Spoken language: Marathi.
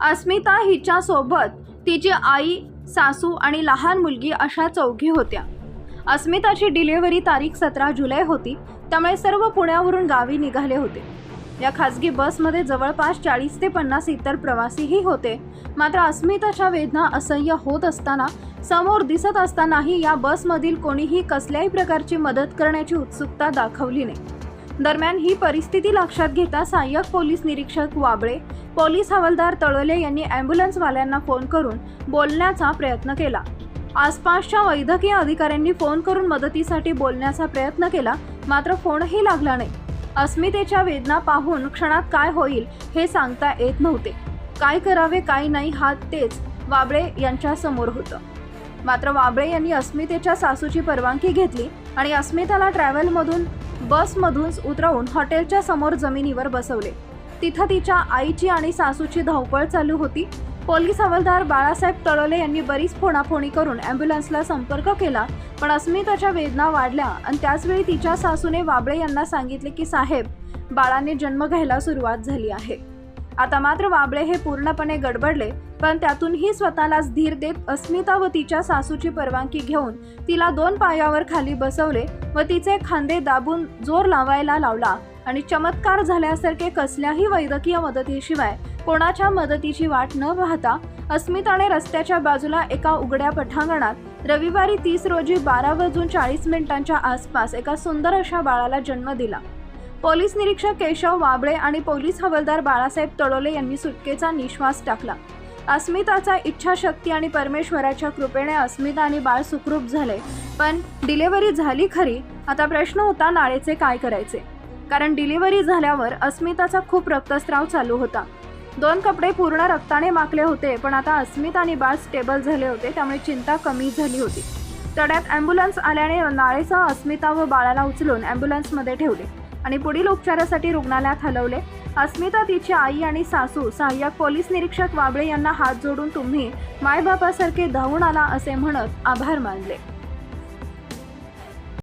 अस्मिता हिच्यासोबत तिची आई सासू आणि लहान मुलगी अशा चौघी होत्या. अस्मिताची डिलिव्हरी तारीख सतरा जुलै होती त्यामुळे सर्व पुण्यावरून गावी निघाले होते. या खासगी बसमध्ये जवळपास चाळीस ते पन्नास इतर प्रवासीही होते. मात्र अस्मिताच्या वेदना असह्य होत असताना समोर दिसत असतानाही या बसमधील कोणीही कसल्याही प्रकारची मदत करण्याची उत्सुकता दाखवली नाही. दरम्यान ही परिस्थिती लक्षात घेता सहाय्यक पोलीस निरीक्षक वाबळे पोलीस हवालदार तळोले यांनी ॲम्ब्युलन्सवाल्यांना फोन करून बोलण्याचा प्रयत्न केला. आसपासच्या वैद्यकीय अधिकाऱ्यांनी फोन करून मदतीसाठी बोलण्याचा प्रयत्न केला मात्र फोनही लागला नाही. अस्मितेच्या वेदना पाहून क्षणात काय होईल हे सांगता येत नव्हते. काय करावे काय नाही हा तेच वाबळे यांच्या समोर होतं. मात्र वाबळे यांनी अस्मितेच्या सासूची परवानगी घेतली आणि अस्मिताला ट्रॅव्हलमधून बसमधून उतरवून हॉटेलच्या समोर जमिनीवर बसवले. तिथं तिच्या आईची आणि सासूची धावपळ चालू होती. पोलीस हवालदार बाळासाहेब तळोले यांनी बरीच फोणाफोणी करून ॲम्ब्युलन्सला संपर्क केला पण अस्मिताच्या वेदना वाढल्या आणि त्याचवेळी तिच्या सासूने वाबळे यांना सांगितले की साहेब बाळाने जन्म घ्यायला सुरुवात झाली आहे. आता मात्र वाबळे हे पूर्णपणे गडबडले पण त्यातूनही स्वतःलाच धीर देत अस्मिता व तिच्या सासूची परवानगी घेऊन तिला दोन पायावर खाली बसवले व तिचे खांदे दाबून जोर लावायला लावला. आणि चमत्कार झाल्यासारखे कसल्याही वैद्यकीय मदतीशिवाय कोणाच्या मदतीची वाट न पाहता अस्मिताने रस्त्याच्या बाजूला एका उघड्या पठांगणात रविवारी तीस रोजी बारा वाजून चाळीस मिनिटांच्या आसपास एका सुंदर अशा बाळाला जन्म दिला. पोलीस निरीक्षक केशव वाबळे आणि पोलीस हवालदार बाळासाहेब तळोले यांनी सुटकेचा निश्वास टाकला. अस्मिताचा इच्छाशक्ती आणि परमेश्वराच्या कृपेने अस्मिता आणि बाळ सुखरूप झाले पण डिलेवरी झाली खरी? आता प्रश्न होता नाळेचे काय करायचे? कारण डिलिव्हरी झाल्यावर अस्मिताचा खूप रक्तस्राव चालू होता. दोन कपडे पूर्ण रक्ताने माखले होते पण आता अस्मिता आणि बाळ स्टेबल झाले होते त्यामुळे चिंता कमी झाली होती. तड्यात ॲम्ब्युलन्स आल्याने नाळेसह अस्मिता व बाळाला उचलून ॲम्ब्युलन्समध्ये ठेवले आणि पुढील उपचारासाठी रुग्णालयात हलवले. अस्मिता तिची आई आणि सासू सहाय्यक पोलीस निरीक्षक वाबळे यांना हात जोडून तुम्ही मायबापासारखे धावून आला असे म्हणत आभार मानले.